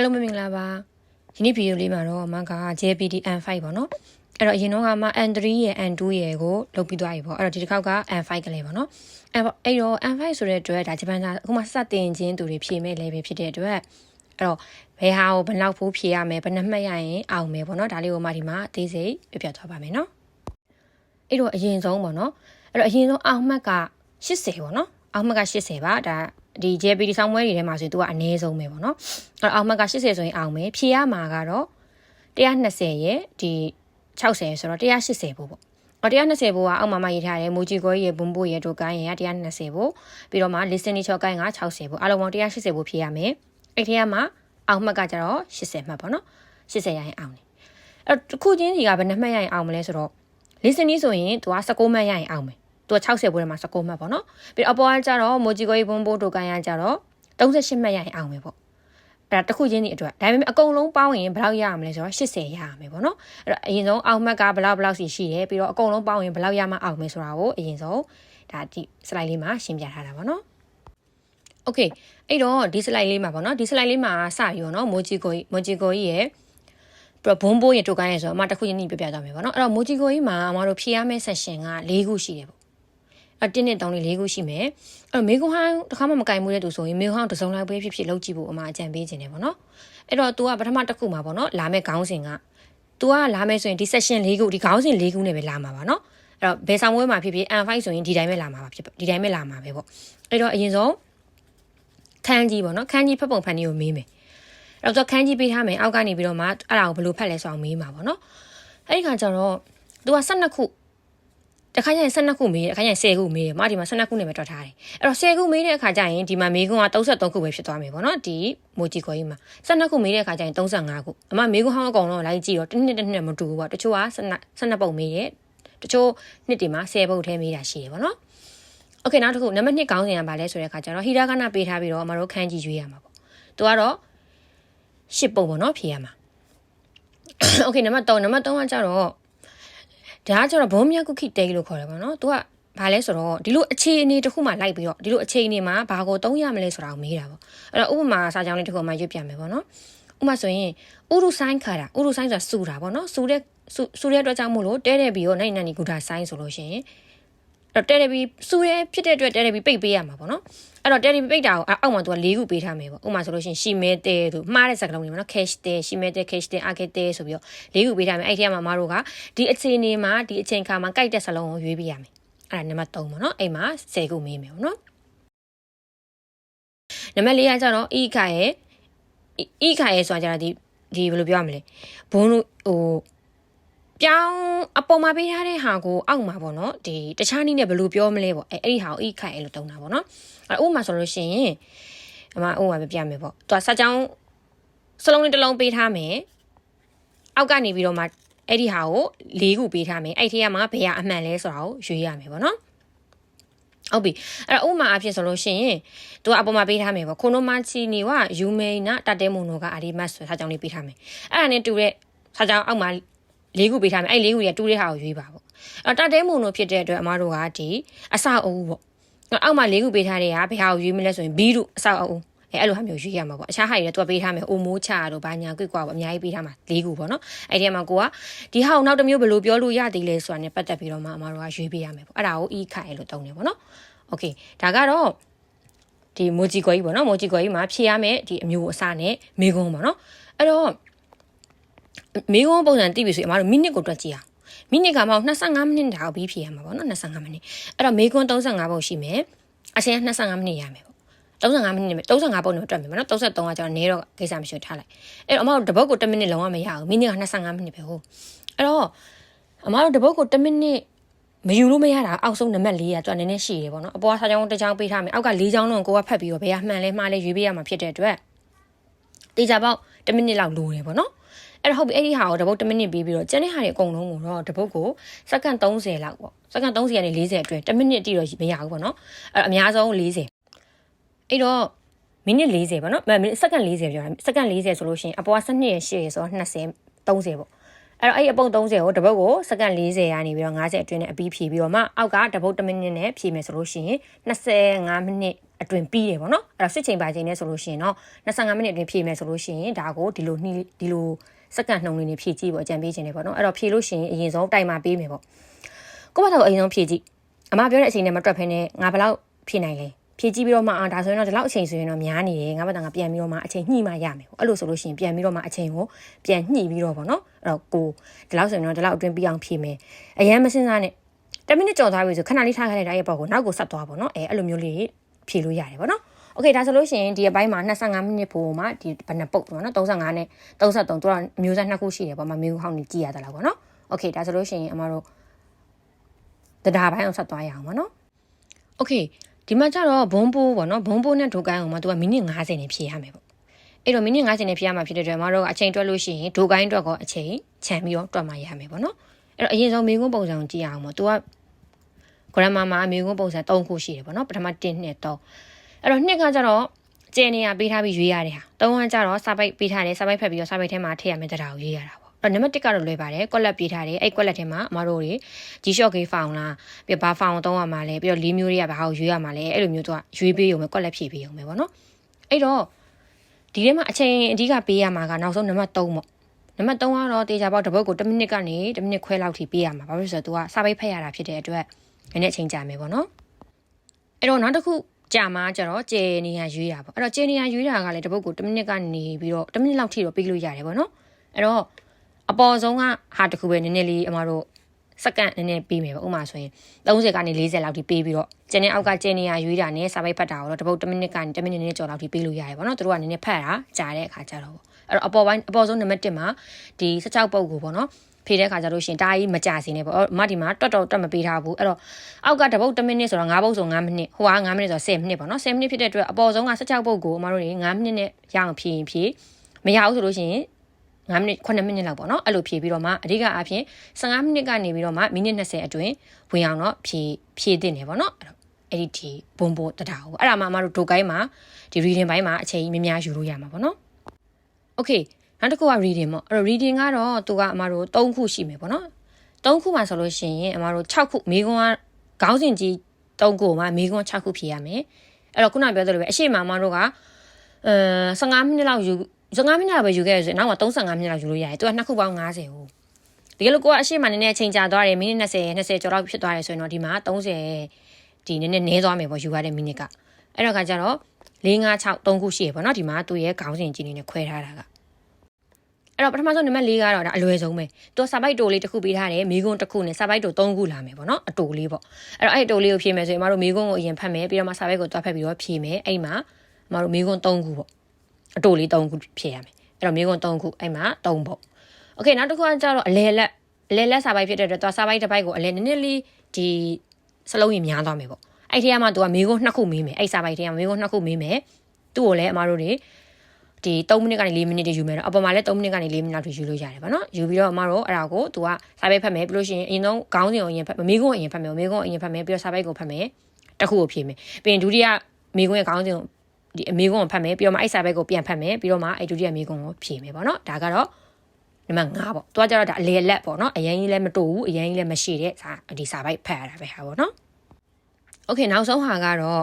အားလုံးပဲမင်္ဂလာပါဒီနေ့ဗီဒီယိုလေးမှာတော့မက JPD N5 ပေါ့နော်အဲ့တော့အရင်တော့ကမှ N3 ရယ် N2 ရယ်ကိုလုပ်ပြီးသွားပြီပေါ့အဲ့တော့ဒီတစ်ခေါက်က N5 ကလေးပေါ့နော်အဲ့အဲ့တော့ N5 ဆိုတဲ့အတွက်ဒါဂျပန်စာအခုမှစတင်ခြင်းသူတွေဖြည့်မဲ့ level ဖြစ်တဲ့အတွက်အဲ့တော့ဘယ်ဟာကိုဘယ်လောက်ဖို့ဖြည့်ရမယ်ဘယ်နှမှတ်ရရင်အောင်မယ်ပေါ့နော်ဒါလေးကိုမှဒီမှာအသေးစိတ်ပြပြသွားပါမယ်နော်အဲ့တော့အရင်ဆုံးပေါ့နော်အဲ့တော့အရင်ဆုံးအောင်မှတ်က80ပေါ့နော်အောင်မှတ်က80ပါဒါ ဒီ JPD ဆောင်းပွဲတွေထဲမှာဆိုရင် तू ကအနည်းဆုံးပဲပေါ့နော်အဲ့အောင်မှတ်က80ဆိုရင်အောင်မယ်ဖြည့်ရမှာကတော့120ရဲ့ဒီ60ဆိုတော့180ပို့ပေါ့အော်120ပို့ကအောက်မှာမှရေးထားတယ်မိုဂျီကိုရဲ့ဘွန်ဘိုရဲ့ဒိုကိုင်းရဲ့120ပို့ပြီးတော့မှ listening ချောကိုင်းက60ပို့အားလုံးပေါင်း180ပို့ဖြည့်ရမယ်အဲ့ဒီကမှအောက်မှတ်ကကျတော့80မှတ်ပေါ့နော်80ရရင်အောင်တယ်အဲ့တစ်ခုချင်းစီကဘယ်နှမှတ်ရရင်အောင်မလဲဆိုတော့ listening ဆိုရင် तू က19မှတ်ရရင်အောင်မယ် သူက60ပွဲထဲမှာ16မှတ်ပေါ့နော်ပြီးတော့အပေါ်ကကြတော့မိုဂျီကိုရေးဘုံဘိုးတိုကန်ရကြတော့38မှတ်ရရင်အောင်ပဲပေါ့အဲ့ဒါတစ်ခုချင်းဒီအတွက်ဒါပေမဲ့အကုန်လုံးပေါင်းရင်ဘယ်လောက်ရမလဲဆိုတော့80ရရမယ်ပေါ့နော်အဲ့တော့အရင်ဆုံးအောင်မှတ်ကဘယ်လောက်ဘယ်လောက်စီရှိတယ်ပြီးတော့အကုန်လုံးပေါင်းရင်ဘယ်လောက်ရမှအောင်မယ်ဆိုတာကိုအရင်ဆုံးဒါဒီ slide လေးမှာရှင်းပြထားတာပေါ့နော် okay အဲ့တော့ဒီ slide လေးမှာပေါ့နော်ဒီ slide လေးမှာစပြီးတော့နော်မိုဂျီကိုမိုဂျီကိုရဲ့ပြဘုံဘိုးရင်ထုတ်ကိုင်းရဆိုတော့အမတစ်ခုချင်းညပြပြကြမယ်ပေါ့နော်အဲ့တော့မိုဂျီကိုကြီးမှာအမတို့ဖြည့်ရမယ့် session က၄ခုရှိတယ်ပေါ့ အတင်းနဲ့တောင်းလေး၄ခုရှိမယ်အဲ့တော့မေကွန်ဟိုင်းတစ်ခါမှမကင်မှုတဲ့သူဆိုရင်မေကွန်ဟိုင်းတစ်စုံလိုက်ပဲဖြစ်ဖြစ်လုပ်ကြည့်ဖို့အမအကြံပေးခြင်းတယ်ပေါ့နော်အဲ့တော့ तू ကပထမတစ်ခုမှာပေါ့နော်လာမဲ့ခေါင်းစဉ်က तू ကလာမဲ့ဆိုရင်ဒီ session ၄ခုဒီခေါင်းစဉ်၄ခုနဲ့ပဲလာမှာပါနော်အဲ့တော့ဘယ်ဆောင်ပွဲမှာဖြစ်ဖြစ် N5 ဆိုရင်ဒီတိုင်းပဲလာမှာပါဖြစ်ဒီတိုင်းပဲလာမှာပဲပေါ့အဲ့တော့အရင်ဆုံးခန်းကြီးပေါ့နော်ခန်းကြီးဖတ်ပုံဖန်ကြီးကိုမေးမယ်အဲ့တော့ခန်းကြီးပေးထားမယ်အောက်ကနေပြီးတော့မှအဲ့ဒါကိုဘယ်လိုဖတ်လဲဆိုအောင်မေးမှာပေါ့နော်အဲ့ဒီခါကျတော့ तू က12ခု တခါကျရင်12ခုမေးတယ်အခါကျရင်10ခုမေးတယ်မဒီမှာ12ခုနဲ့ပဲတွက်ထားတယ်အဲ့တော့10ခုမေးတဲ့အခါကျရင်ဒီမှာမေးခွန်းက33ခုပဲဖြစ်သွားမယ်ပေါ့နော်ဒီမိုဂျီခေါ်ကြီးမှာ12ခုမေးတဲ့အခါကျရင်35ခုအမမေးခွန်းဟောင်းအကောင်လုံးလိုက်ကြည့်တော့တစ်နှစ်တစ်နှစ်မတူဘူးပေါ့တချို့က12ပုံမေးတယ်တချို့နှစ်တွေမှာ10ပုတ်ထဲမေးတာရှိတယ်ပေါ့နော်โอเคနောက်တစ်ခုနံပါတ်2ခေါင်းစဉ်ကဘာလဲဆိုတဲ့အခါကျတော့ဟီရာကနာပေးထားပြီးတော့အမတို့ခန်းကြည့်ရွေးရမှာပေါ့သူကတော့10ပုံပေါ့နော်ဖြေရမှာโอเคနံပါတ်3နံပါတ်3ကကျတော့ ဒါကကျတော့ဘုံမြတ်ကုခိတေးလို့ခေါ်တယ်ပေါ့နော်။ तू ကဘာလဲဆိုတော့ဒီလိုအခြေအနေတစ်ခုမှလိုက်ပြီးတော့ဒီလိုအခြေအနေမှာဘာကိုသုံးရမလဲဆိုတာကိုမေးတာပေါ့။အဲ့တော့ဥပမာစာကြောင်းလေးတစ်ခုမှရွတ်ပြမယ်ပေါ့နော်။ဥပမာဆိုရင်ဥရုဆိုင်ခါတာဥရုဆိုင်ဆိုတာစူတာပေါ့နော်။စူတဲ့စူတဲ့အတွက်ကြောင့်မို့လို့တဲတဲ့ဘီရောနိုင်နန်နီဂူတာဆိုင်ဆိုလို့ရှိရင်အဲ့တော့တဲတဲ့ဘီစူရဲဖြစ်တဲ့အတွက်တဲတဲ့ဘီပိတ်ပေးရမှာပေါ့နော်။ အဲ့တော့တဲတဲ့ဘီပိတ်တာကိုအောက်မှာ तू က၄ခုပေးထားမယ်ပေါ့။ဥပမာဆိုလို့ရှိရင်ရှီမဲတဲတို့မှားတဲ့စကားလုံးတွေပေါ့နော်။ cash တဲရှီမဲတဲ cash တဲ arcade တဲဆိုပြီးတော့၄ခုပေးထားမယ်။အဲ့ဒီထဲမှာမတို့ကဒီအခြေအနေမှာဒီအချိန်ခါမှာကြိုက်တဲ့စလုံးကိုရွေးပေးရမယ်။အဲ့ဒါနံပါတ်3ပေါ့နော်။အဲ့မှာ10ခုမေးမယ်ပေါ့နော်။နံပါတ်4ကကျတော့ e ခါရဲ့ e ခါရဲ့ဆိုတာကျတော့ဒီဒီဘယ်လိုပြောရမလဲဘုံလို့ဟို ပြောင်းအပေါ်မှာပေးထားတဲ့ဟာကိုအောက်မှာပေါ့နော်ဒီတခြားနည်းနဲ့ဘယ်လိုပြောမလဲပေါ့အဲအဲ့ဒီဟာကို e ခိုင်အဲ့လိုတုံးတာပေါ့နော်အဲ့ဥပမာဆိုလို့ရှိရင်အမဥပမာပြပြမယ်ပေါ့သူကစက်ကြောင်းစလုံးလေးတစ်လုံးပေးထားမယ်အောက်ကနေပြီးတော့မှအဲ့ဒီဟာကို၄ခုပေးထားမယ်အဲ့ဒီထဲမှာဘယ်ဟာအမှန်လဲဆိုတာကိုရွေးရမယ်ပေါ့နော်ဟုတ်ပြီအဲ့တော့ဥမာအဖြစ်ဆိုလို့ရှိရင်သူကအပေါ်မှာပေးထားမယ်ပေါ့ခိုနိုမာချီနီကယူမေနာတတဲမွန်နိုကအာဒီမတ်ဆိုစာကြောင်းလေးပေးထားမယ်အဲ့ဒါနဲ့တူတဲ့စာကြောင်းအောက်မှာ လေးခုပေးထားမယ်အဲ့လေးခုရတူတဲ့ဟာကိုရွေးပါပေါ့အဲ့တတဲမွန်နိုဖြစ်တဲ့အတွက်အမားတို့ကဒီအစအဦးပေါ့အောက်မှာလေးခုပေးထားတဲ့ဟာဘယ်ဟာကိုရွေးမလဲဆိုရင်ဘီတို့အစအဦးအဲအဲ့လိုဟာမျိုးရွေးရမှာပေါ့အခြားဟာတွေလည်းသူကပေးထားမယ်အိုမိုးချတို့ဘာညာကွကွာပေါ့အများကြီးပေးထားမှာလေးခုပေါ့နော်အဲ့ဒီမှာကိုကဒီဟာကိုနောက်တစ်မျိုးဘယ်လိုပြောလို့ရသေးလဲဆိုတာ ਨੇ ပတ်သက်ပြီးတော့မှအမားတို့ကရွေးပေးရမယ်ပေါ့အဲ့ဒါကိုအီးခိုင်လို့တုံးတယ်ပေါ့နော်โอเคဒါကတော့ဒီမိုဂျီကွယ်ကြီးပေါ့နော်မိုဂျီကွယ်ကြီးမှာဖြည့်ရမယ်ဒီအမျိုးအစားနဲ့မေကွန်းပေါ့နော်အဲ့တော့ မေကွန်းပုံစံတိပြီဆိုရင်အမတို့မိနစ်ကိုတွက်ကြည့်အောင်မိနစ်ကမှ25မိနစ်တောင်ပြီးဖြည့်ရမှာပေါ့နော်25မိနစ်အဲ့တော့မေကွန်း35ပုံရှိမယ်အရှင်က25မိနစ်ရမယ်ပေါ့35မိနစ်နဲ့35ပုံနဲ့တွက်မယ်နော်33ကကျွန်တော်နေတော့ကိစ္စမရှိထားလိုက်အဲ့တော့အမတို့တပုတ်ကို1မိနစ်လုံးဝမရဘူးမိနစ်က25မိနစ်ပဲဟုတ်အဲ့တော့အမတို့တပုတ်ကို1မိနစ်မယူလို့မရတာအောက်ဆုံးနံပါတ်၄ကကျွန်တော်နည်းနည်းရှိရပေါ့နော်အပေါ်စာကြောင်းတစ်ချောင်းပေးထားမယ်အောက်က၄ချောင်းလုံးကိုကဖတ်ပြီးတော့ဘယ်ဟာမှန်လဲမှားလဲရွေးပေးရမှာဖြစ်တဲ့အတွက်တေချာပေါက်1မိနစ်လောက်လိုတယ်ပေါ့နော် အဲ့တော့ဟုတ်ပြီအဲ့ဒီဟာကိုတပုတ်1မိနစ်ပြီးပြီးတော့ကျန်တဲ့ဟာတွေအကုန်လုံးကိုတော့တပုတ်ကိုစက္ကန့်30လောက်ပေါ့စက္ကန့်30ကနေ40အတွင်း1မိနစ်တိတော့မရဘူးပေါ့နော်အဲ့တော့အများဆုံး40အဲ့တော့မိနစ်40ပေါ့နော်မိနစ်စက္ကန့်40ပြောတာစက္ကန့်40ဆိုလို့ရှိရင်အပေါ်က12ရ8ရဆိုတော့20 30ပေါ့အဲ့တော့အဲ့အပုတ်30ကိုတပုတ်ကိုစက္ကန့်40ရာနေပြီးတော့50အတွင်းနဲ့အပြီးဖြည့်ပြီးတော့မှအောက်ကတပုတ်1မိနစ်နဲ့ဖြည့်မယ်ဆိုလို့ရှိရင်25မိနစ်အတွင်ပြီးတယ်ပေါ့နော်အဲ့တော့စစ်ချိန်ပါချိန်နဲ့ဆိုလို့ရှိရင်တော့25မိနစ်အတွင်းဖြည့်မယ်ဆိုလို့ရှိရင်ဒါကိုဒီလိုနှီးဒီလို စက္ကန့်နှုန်းလေးနဲ့ဖြည့်ကြည့်ပေါ့အကြံပေးခြင်းတယ်ပေါ့နော်အဲ့တော့ဖြည့်လို့ရှိရင်အရင်ဆုံးတိုင်မာပေးမယ်ပေါ့ကိုယ့်ဘာသာကိုအရင်ဆုံးဖြည့်ကြည့်အမပြောတဲ့အချိန်နဲ့မတွက်ဖ ೇನೆ ငါဘယ်လောက်ဖြည့်နိုင်လဲဖြည့်ကြည့်ပြီးတော့မှအာဒါဆိုရင်တော့ဒီလောက်အချိန်ဆိုရင်တော့များနေတယ်ငါဘာသာငါပြန်ပြီးတော့မှအချိန်ညှိမှရမယ်ပေါ့အဲ့လိုဆိုလို့ရှိရင်ပြန်ပြီးတော့မှအချိန်ကိုပြန်ညှိပြီးတော့ပေါ့နော်အဲ့တော့ကိုဒီလောက်ဆိုရင်တော့ဒီလောက်အတွင်းပြီးအောင်ဖြည့်မယ်အရင်မစင်စားနဲ့10မိနစ်ကြော်သွားပြီဆိုခဏလေးထားခဲ့လိုက်တာရဲ့ပေါ့ကိုနောက်ကိုဆက်သွားပေါ့နော်အဲအဲ့လိုမျိုးလေးဖြည့်လို့ရတယ်ပေါ့နော် โอเคဒါဆိုလို့ရှိရင်ဒီအပိုင်းမှာ25မိနစ်ပို့မှာဒီဘယ်နှပုတ်ပေါ့နော်35နဲ့33သူကမျိုးစားနှစ်ခုရှိတယ်ပေါ့မှာမျိုးဟောင်းနေကြည့်ရတာလားပေါ့နော်โอเคဒါဆိုလို့ရှိရင်အမတို့တရားပိုင်းအောင်ဆက်သွားရအောင်ပေါ့နော်โอเคဒီမှာကျတော့ဘုံပိုးပေါ့နော်ဘုံပိုးနဲ့ဒိုကိုင်းအောင်မှာသူကမိနစ်90နဲ့ဖြည့်ရမယ်ပေါ့အဲ့တော့မိနစ်90နဲ့ဖြည့်ရမှာဖြစ်တဲ့အတွက်မတို့ကအချိန်တွက်လို့ရှိရင်ဒိုကိုင်းတွက်ကောအချိန်ခြံပြီးတော့တွက်မှရမယ်ပေါ့နော်အဲ့တော့အရင်ဆုံးမိကုန်းပုံစံကိုကြည့်အောင်ပေါ့သူက grammar မှာမိကုန်းပုံစံ3ခုရှိတယ်ပေါ့နော်ပထမ1 2 3 အဲ့တော့နှစ်ကကျတော့ကျယ်နေရပေးထားပြီးရွေးရတဲ့ဟာသုံးကကျတော့စာပိုက်ပေးထားတယ်စာပိုက်ဖက်ပြီးတော့စာပိုက်ထဲမှာထည့်ရမယ့်တရားကိုရွေးရတာပေါ့အဲ့နံပါတ်1ကတော့လွယ်ပါတယ်ကွက်လက်ပေးထားတယ်အဲ့ကွက်လက်ထဲမှာအမတို့တွေ G-Shock ကေးဖောင်လားပြီးဘာဖောင်သုံးရမှာလဲပြီးတော့လေးမျိုးတွေကဘာကိုရွေးရမှာလဲအဲ့လိုမျိုးသူကရွေးပေးရုံပဲကွက်လက်ဖြည့်ပေးရုံပဲပေါ့နော်အဲ့တော့ဒီထဲမှာအချိန်အဓိကပေးရမှာကနောက်ဆုံးနံပါတ်3ပေါ့နံပါတ်3ကတော့တေချာပေါက်တစ်ပုတ်ကို1မိနစ်ကနေ1မိနစ်ခွဲလောက်ထိပေးရမှာဘာလို့လဲဆိုတော့ तू ကစာပိတ်ဖက်ရတာဖြစ်တဲ့အတွက်နည်းနည်းအချိန်ကြာမယ်ပေါ့နော်အဲ့တော့နောက်တစ်ခု ကြာမှာကျတော့ကျေနေရရွေးတာပေါ့အဲ့တော့ကျေနေရရွေးတာကလည်းတစ်ပုတ်ကို1မိနစ်ကနေပြီးတော့1မိနစ်လောက်ထိတော့ပေးလို့ရတယ်ပေါ့နော်အဲ့တော့အပေါ်ဆုံးကဟာတစ်ခုပဲနည်းနည်းလေးအမတို့စက္ကန့်နည်းနည်းပေးမယ်ပေါ့ဥပမာဆိုရင်30ကနေ40လောက်ထိပေးပြီးတော့ကျန်တဲ့အောက်ကကျင်းနေရရွေးတာနဲ့စာပိုက်ဖတ်တာကိုတော့တပုတ်1မိနစ်ကနေ1မိနစ်နဲ့ကျော်လောက်ထိပေးလို့ရတယ်ပေါ့နော်သူတို့ကနည်းနည်းဖတ်တာကြားတဲ့အခါကျတော့ပေါ့အဲ့တော့အပေါ်ပိုင်းအပေါ်ဆုံးနံပါတ်1မှာဒီ16ပုတ်ကိုပေါ့နော် ဖြေတဲ့ခါကျလို့ရှင်တာကြီးမကြစင်းနေပေါ့အမဒီမှာတွတ်တော့တွတ်မပေးထားဘူးအဲ့တော့အောက်ကတပုတ်1မိနစ်ဆိုတော့9ပုတ်ဆို9မိနစ်ဟိုက9မိနစ်ဆို10မိနစ်ပေါ့နော်10မိနစ်ဖြစ်တဲ့အတွက်အပေါ်ဆုံးက16ပုတ်ကိုအမတို့တွေ9မိနစ်နဲ့ရအောင်ဖြေရင်ဖြေမရဘူးဆိုလို့ရှိရင်9မိနစ်9မိနစ်လောက်ပေါ့နော်အဲ့လိုဖြည့်ပြီးတော့မှအဓိကအဖြစ်15မိနစ်ကနေပြီးတော့မှမိနစ်20အတွင်းဝင်အောင်တော့ဖြည့်ဖြည့်တင်နေပေါ့နော်အဲ့ဒီဒီဘုံဘိုတတာကိုအဲ့ဒါမှအမတို့ဒိုကိုင်းမှာဒီ reading ဘိုင်းမှာအချိန်များများယူလို့ရမှာပေါ့နော် okay နောက်တစ်ခုက reading ပေါ့အဲ့တော့ reading ကတော့သူကအမတို့3ခုရှိမယ်ပေါ့နော်3ခုမှဆိုလို့ရှိရင်အမတို့6ခုမိကွန်းကခေါင်းစဉ်ကြီး3ခုမှာမိကွန်း6ခုဖြည့်ရမယ်အဲ့တော့ခုနပြောသလိုပဲအရှိမအမတို့ကအဲ15မိနစ်လောက်ယူ15မိနစ်လောက်ပဲယူခဲ့ရဆိုရင်နောက်မှ35မိနစ်လောက်ယူလို့ရတယ်သူကနှစ်ခုပေါင်း90ဟိုတကယ်လို့ကိုကအရှိမနည်းနည်းချိန်ကြာသွားတယ်မိနစ်20 20ကျော်လောက်ဖြစ်သွားတယ်ဆိုရင်တော့ဒီမှာ30ဒီနည်းနည်းနည်းသွားမယ်ပေါ့ယူရတဲ့မိနစ်ကအဲ့တော့ခါကျတော့4 5 6 3ခုရှိရပေါ့နော်ဒီမှာသူ့ရဲ့ခေါင်းစဉ်ကြီးနေနဲ့ခွဲထားတာက အဲ့တော့ပထမဆုံးနံပါတ်၄ကတော့ဒါအလွယ်ဆုံးပဲသူစာပိုက်တိုလေးတစ်ခုပေးထားတယ်မိကုန်းတစ်ခုနဲ့စာပိုက်တို၃ခုလာမယ်ပေါ့နော်အတိုလေးပေါ့အဲ့တော့အဲ့အတိုလေးကိုဖြည့်မယ်ဆိုရင်မတို့မိကုန်းကိုအရင်ဖတ်မယ်ပြီးတော့မှစာပိုက်ကိုတွားဖတ်ပြီးတော့ဖြည့်မယ်အဲ့မှာမတို့မိကုန်း၃ခုပေါ့အတိုလေး၃ခုဖြည့်ရမယ်အဲ့တော့မိကုန်း၃ခုအဲ့မှာ၃ပုတ်โอเคနောက်တစ်ခုကကျတော့အလဲလက်အလဲလက်စာပိုက်ဖြစ်တဲ့အတွက်သူစာပိုက်တစ်ပိုက်ကိုအလဲနည်းနည်းလေးဒီစလုံးရင်များသွားမယ်ပေါ့အဲ့ထဲမှာသူကမိကုန်းနှစ်ခုမေးမယ်အဲ့စာပိုက်ထဲမှာမိကုန်းနှစ်ခုမေးမယ်သူ့ကိုလည်းအမားတို့တွေ ဒီ3မိနစ်ကနေ4မိနစ်တည်းယူမယ်နော်အပေါ်မှာလည်း3မိနစ်ကနေ4မိနစ်လောက်ထိယူလို့ရတယ်ဗောနော်ယူပြီးတော့အမတို့အဲ့ဒါကို तू ကစာပေဖတ်မယ်ပြီးလို့ရှိရင်အရင်ဆုံးခေါင်းစဉ်ကိုအရင်ဖတ်မိကုန်းကိုအရင်ဖတ်မယ်မိကုန်းကိုအရင်ဖတ်မယ်ပြီးတော့စာပေကိုဖတ်မယ်တစ်ခုကိုဖြည့်မယ်ပြီးရင်ဒုတိယမိကုန်းရဲ့ခေါင်းစဉ်ကိုဒီအမိကုန်းကိုဖတ်မယ်ပြီးတော့မှအဲ့စာပေကိုပြန်ဖတ်မယ်ပြီးတော့မှအဲ့ဒုတိယမိကုန်းကိုဖြည့်မယ်ဗောနော်ဒါကတော့နံပါတ်5ပေါ့။သွားကြတော့ဒါအလေလက်ပေါ့နော်။အရင်ကြီးလည်းမတူဘူး။အရင်ကြီးလည်းမရှိတဲ့စာဒီစာပိုက်ဖတ်ရတာပဲဟာပေါ့နော်။ Okay နောက်ဆုံးဟာကတော့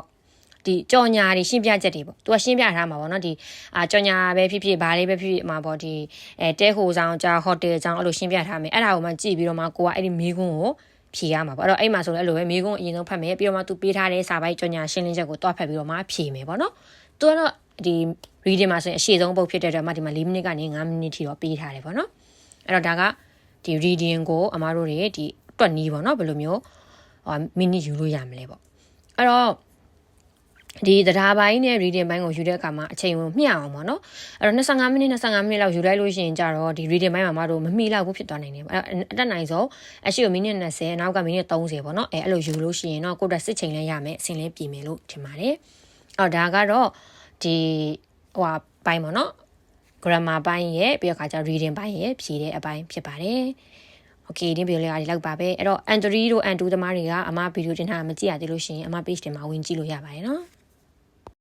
ဒီကြော်ညာတွေရှင်းပြချက်တွေပေါ့သူကရှင်းပြထားမှာပေါ့နော်ဒီအာကြော်ညာပဲဖြစ်ဖြစ်ဘာလေးပဲဖြစ်ဖြစ်မှာပေါ့ဒီအဲတဲခိုဆောင်ကြာဟိုတယ်ကြောင်အဲ့လိုရှင်းပြထားမယ်အဲ့ဒါကိုမှကြည့်ပြီးတော့မှကိုကအဲ့ဒီမိခွန်းကိုဖြေရမှာပေါ့အဲ့တော့အဲ့မှာဆိုလည်းအဲ့လိုပဲမိခွန်းအရင်ဆုံးဖတ်မယ်ပြီးတော့မှသူပေးထားတဲ့စာပိုက်ကြော်ညာရှင်းလင်းချက်ကိုတွားဖတ်ပြီးတော့မှဖြေမယ်ပေါ့နော်သူကတော့ဒီ reading မှာဆိုရင်အရှိဆုံးပုတ်ဖြစ်တဲ့အတွက်မှဒီမှာ4မိနစ်ကနေ5မိနစ်ထိတော့ပေးထားတယ်ပေါ့နော်အဲ့တော့ဒါကဒီ reading ကိုအမားတို့တွေဒီတွက်နီးပေါ့နော်ဘယ်လိုမျိုးဟိုမိနစ်ယူလို့ရမလဲပေါ့အဲ့တော့ ဒီတရားပိုင်းနဲ့ reading ပိုင်းကိုယူတဲ့အခါမှာအချိန်ကိုမျှအောင်ပေါ့နော်အဲ့တော့25မိနစ်25မိနစ်လောက်ယူလိုက်လို့ရှိရင်ကြတော့ဒီ reading ပိုင်းမှာမတို့မမိလောက်ဘူးဖြစ်သွားနိုင်တယ်ပေါ့အဲ့အတက်နိုင်ဆုံးအရှိကိုမိနစ်20အနောက်ကမိနစ်30ပေါ့နော်အဲ့အဲ့လိုယူလို့ရှိရင်တော့ကိုယ့်တက်စစ်ချိန်လည်းရမယ်အဆင်လည်းပြင်မယ်လို့ထင်ပါတယ်အော်ဒါကတော့ဒီဟိုဟာပိုင်းပေါ့နော် grammar ပိုင်းရဲ့ပြီးတော့ခါကျ reading ပိုင်းရဲ့ဖြည့်တဲ့အပိုင်းဖြစ်ပါတယ်โอเคဒီဗီဒီယိုလေးကဒီလောက်ပါပဲအဲ့တော့ Android တို့ Antu သမားတွေကအမဗီဒီယိုတင်ထားမကြည့်ရသေးလို့ရှိရင်အမ page တင်မှာဝင်ကြည့်လို့ရပါတယ်နော်